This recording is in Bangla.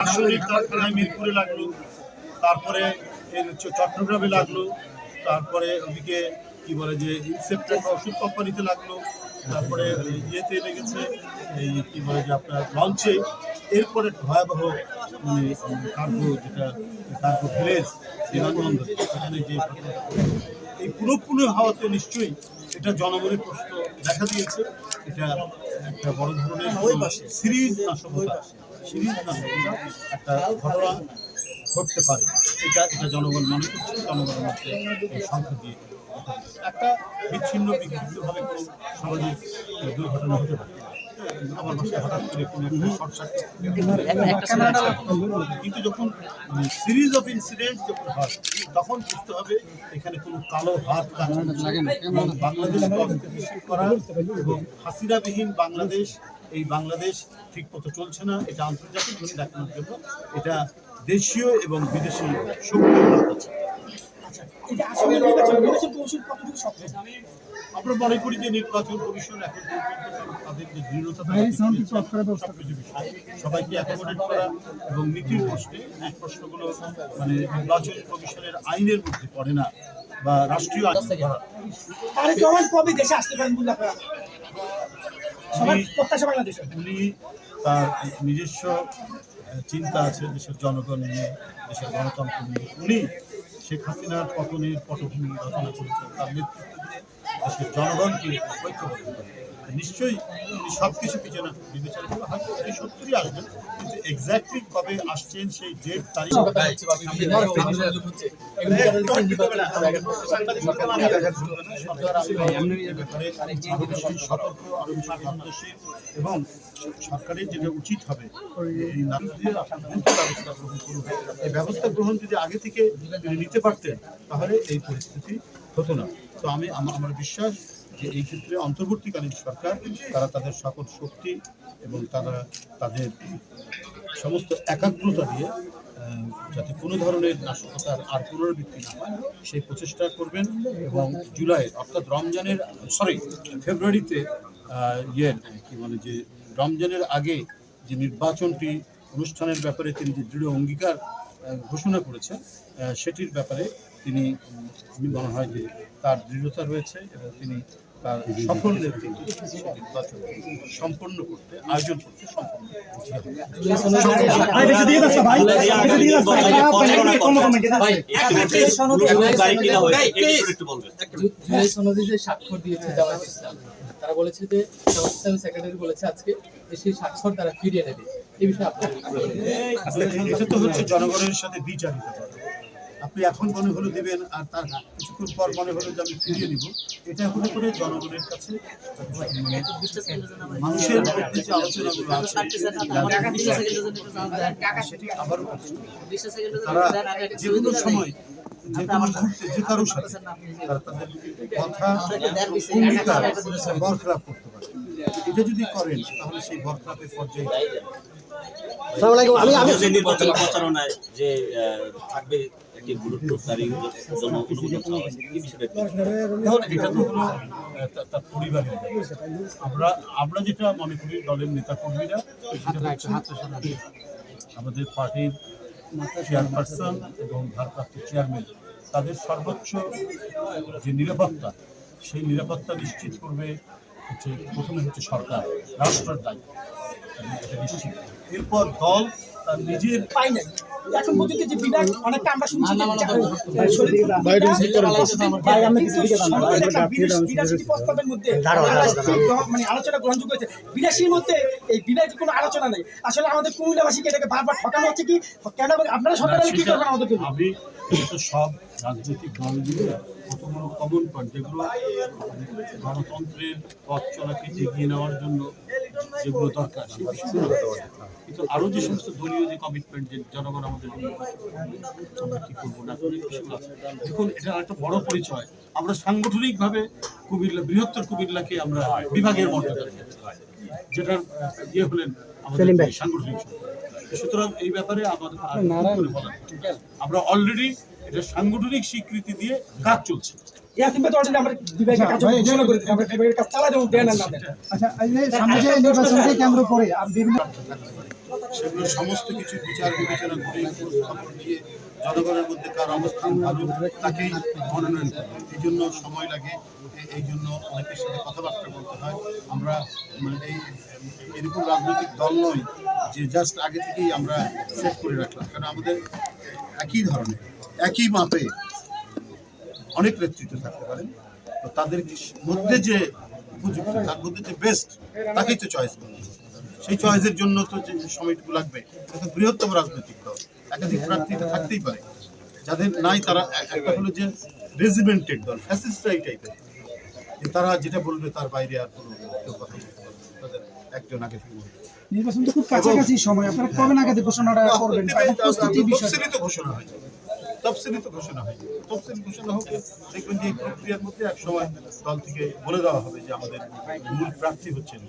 কারখানায় মিরপুরে লাগল তারপরে চট্টগ্রামে লাগল তারপরে ওদিকে কি বলে যে ইনসেপ্টের ওষুধ কোম্পানিতে লাগল তারপরে ইয়েতে লেগেছে এই কি বলে যে আপনার লঞ্চে এরপরে ভয়াবহ মানে কার্গো যেটা কার্গো ভিলেজ বিমানবন্দর সেখানে যে এই পুরোপুরি হওয়াতে নিশ্চয়ই এটা জনগণের প্রশ্ন দেখা দিয়েছে। এটা একটা বড় ধরনের সিরিজ নাশকতা। একটা ঘটনা ঘটতে পারে। এটা এটা জনগণ মনে করছে, জনগণের মধ্যে সংখ্যা দিয়ে একটা বিচ্ছিন্ন বিক্ষিপ্তভাবে কোনো সামাজিক দুর্ঘটনা হতে পারে। আমার বাসায় হঠাৎ করে কোনো একটা শর্ট সার্কিট কিন্তু যখন সিরিজ অফ ইনসিডেন্ট যখন হয় তখন বুঝতে হবে এখানে কোনো কালো হাত কাজ। এবং অস্থিতিশীল করা এবং হাসিনাবিহীন বাংলাদেশ এই বাংলাদেশ ঠিক মতো চলছে না এটা আন্তর্জাতিক ধরে দেখানোর জন্য এটা দেশীয় এবং বিদেশি শক্তির হাত আছে। এই যে আসামের নির্বাচন নির্বাচন কমিশন কতটুকু সক্ষম আমরা মনে করি যে নির্বাচন কমিশন এখন তাদের যে দৃঢ়তা তারা দেখিয়েছে, সবকিছু বিষয়। সবাইকে অ্যাকোমোডেট করা এবং নীতির প্রশ্নে এই প্রশ্নগুলো মানে নির্বাচন কমিশনের আইনের মধ্যে পড়ে না বা রাষ্ট্রীয় আইন করা তারেক রহমান কবে দেশে আসতে পারেন বলে আপনারা সবার প্রত্যাশা বাংলাদেশে উনি তার নিজস্ব চিন্তা আছে দেশের জনগণ নিয়ে দেশের গণতন্ত্র নিয়ে। উনি শেখ হাসিনার পতনের পটভূমি রচনা করেছেন তার নেতৃত্বে। দেশের জনগণকে ঐক্যবদ্ধ নিশ্চয়ই উনি সব কিছু পিছনে বিবেচনা করে হয়তো উনি সত্তরই আসবেন কিন্তু এক্স্যাক্টলি কবে আসছেন সেই ডেট তারিখ সতর্ক এবং সরকারের যেটা উচিত হবে এই ব্যবস্থা গ্রহণ করুন এই ব্যবস্থা গ্রহণ যদি আগে থেকে নিতে পারতেন তাহলে এই পরিস্থিতি হতো না তো আমি আমা- আমার বিশ্বাস যে এই ক্ষেত্রে অন্তর্বর্তীকালীন সরকার, তারা তাদের সকল শক্তি এবং তারা তাদের সমস্ত একাগ্রতা দিয়ে যাতে কোনো ধরনের নাশকতার আর পুনরাবৃত্তি না হয়, সেই প্রচেষ্টা করবেন এবং জুলাই, অর্থাৎ রমজানের, সরি, ফেব্রুয়ারিতে ইয়ের, কি বলে যে, রমজানের আগে যে নির্বাচনটি অনুষ্ঠানের ব্যাপারে তিনি যে দৃঢ় অঙ্গীকার ঘোষণা করেছেন সেটির ব্যাপারে তিনি আমি মনে হয় যে তার দৃঢ়তা রয়েছে এবং তিনি তার সফল নেতৃত্বে নির্বাচন সম্পন্ন করতে আয়োজন করতে সম্পন্ন স্বাক্ষর দিয়েছে তারা বলেছে যে সেক্রেটারি বলেছে আজকে যে সেই স্বাক্ষর তারা ফিরিয়ে নেবে এই বিষয়ে আপনার এটা তো হচ্ছে জনগণের সাথে বিচারিত। আপনি এখন মনে হলো দিবেন আর তার কিছুক্ষণ পর মনে হলো যে আমি ফিরিয়ে নিব। এটা হলে করে জনগণের কাছে মানে মানুষের মধ্যে যে আলোচনাগুলো আছে, তারা যে কোনো সময় যে কোনো মুহূর্তে, যে কারোর সাথে তারা তাদের কথা অঙ্গীকার বরখলাপ করতে পারে। এটা যদি করেন, তাহলে সেই বরখলাপের পর্যায়ে আমি আমি যে প্রচারণায় যে থাকবে একটি গুরুত্বকারী জন্য অনুমোদন চাওয়া হয়েছে, এই বিষয়টা কি? দেখুন এটা তো হলো তার পরিবারের আমরা আমরা যেটা মনে করি দলের নেতা কর্মীরা আমাদের পার্টির চেয়ারপারসন এবং ভারপ্রাপ্ত চেয়ারম্যান তাদের সর্বোচ্চ যে নিরাপত্তা সেই নিরাপত্তা নিশ্চিত করবে হচ্ছে প্রথমে হচ্ছে সরকার রাষ্ট্রের দায়িত্ব। এরপর দল তার নিজের পাই নাই। এখন পর্যন্ত যে বিভাগ অনেকটা আমরা শুনছি প্রস্তাবের মধ্যে মানে আলোচনা গ্রহণযোগ্য হয়েছে। বিরাশির মধ্যে এই বিভাগের কোনো আলোচনা নেই। আসলে আমাদের কুমিল্লাবাসীকে এটাকে বারবার ঠকানো হচ্ছে কি? কেন আপনারা সরকার কি করবেন আমাদের জন্য? আমি সব রাজনৈতিক দলগুলো কত কমন পয়েন্ট যেগুলো গণতন্ত্রের পথ চলাকে এগিয়ে নেওয়ার জন্য যেগুলো দরকার কিন্তু আরও যে সমস্ত দলীয় যে কমিটমেন্ট যে জনগণ আমাদের আমরা কি করব না। দেখুন এটা একটা বড় পরিচয় আমরা সাংগঠনিকভাবে কুমিল্লা বৃহত্তর কুমিল্লাকে আমরা বিভাগের মর্যাদা। যেটার ইয়ে হলেন আমাদের সাংগঠনিক সুতরাং এই ব্যাপারে আমাদের? আমরা অলরেডি এটা সাংগঠনিক স্বীকৃতি দিয়ে কাজ চলছে। আচ্ছা বিভিন্ন সেগুলো সমস্ত কিছু বিচার বিবেচনা করে উপস্থাপন দিয়ে জনগণের মধ্যে কার অবস্থান ভালো তাকেই মনোনয়ন করবে। এই জন্য সময় লাগে এই জন্য অনেকের সাথে কথাবার্তা বলতে হয়। আমরা মানে এই এরকম রাজনৈতিক দল নই যে জাস্ট আগে থেকেই আমরা সেট করে রাখলাম। কারণ আমাদের একই ধরনের। একই মাপে অনেক নেতৃত্ব থাকতে পারেন তো তাদের মধ্যে যে উপযুক্ত তার মধ্যে যে বেস্ট তাকেই তো চয়েস করতে সেই চয়েসের জন্য তো যে সময়টুকু লাগবে এটা বৃহত্তম রাজনৈতিক দল। একাধিক প্রার্থী তো থাকতেই পারে। যাদের নাই তারা একটা হলো যে রেজিমেন্টেড দল ফ্যাসিস্টাই টাইপের যে তারা যেটা বলবে তার বাইরে আর কোনো কেউ কথা বলতে পারবে তাদের একজন আগে বলবে। নির্বাচন তো খুব কাছাকাছি সময় আপনারা কবে নাগাদ ঘোষণাটা করবেন? ঘোষণা হয়েছে তফসিলি তো ঘোষণা হয়নি। তফসিলি ঘোষণা হোক দেখবেন যে এই প্রক্রিয়ার মধ্যে এক সময় দল থেকে বলে দেওয়া হবে যে আমাদের মূল প্রার্থী হচ্ছেন।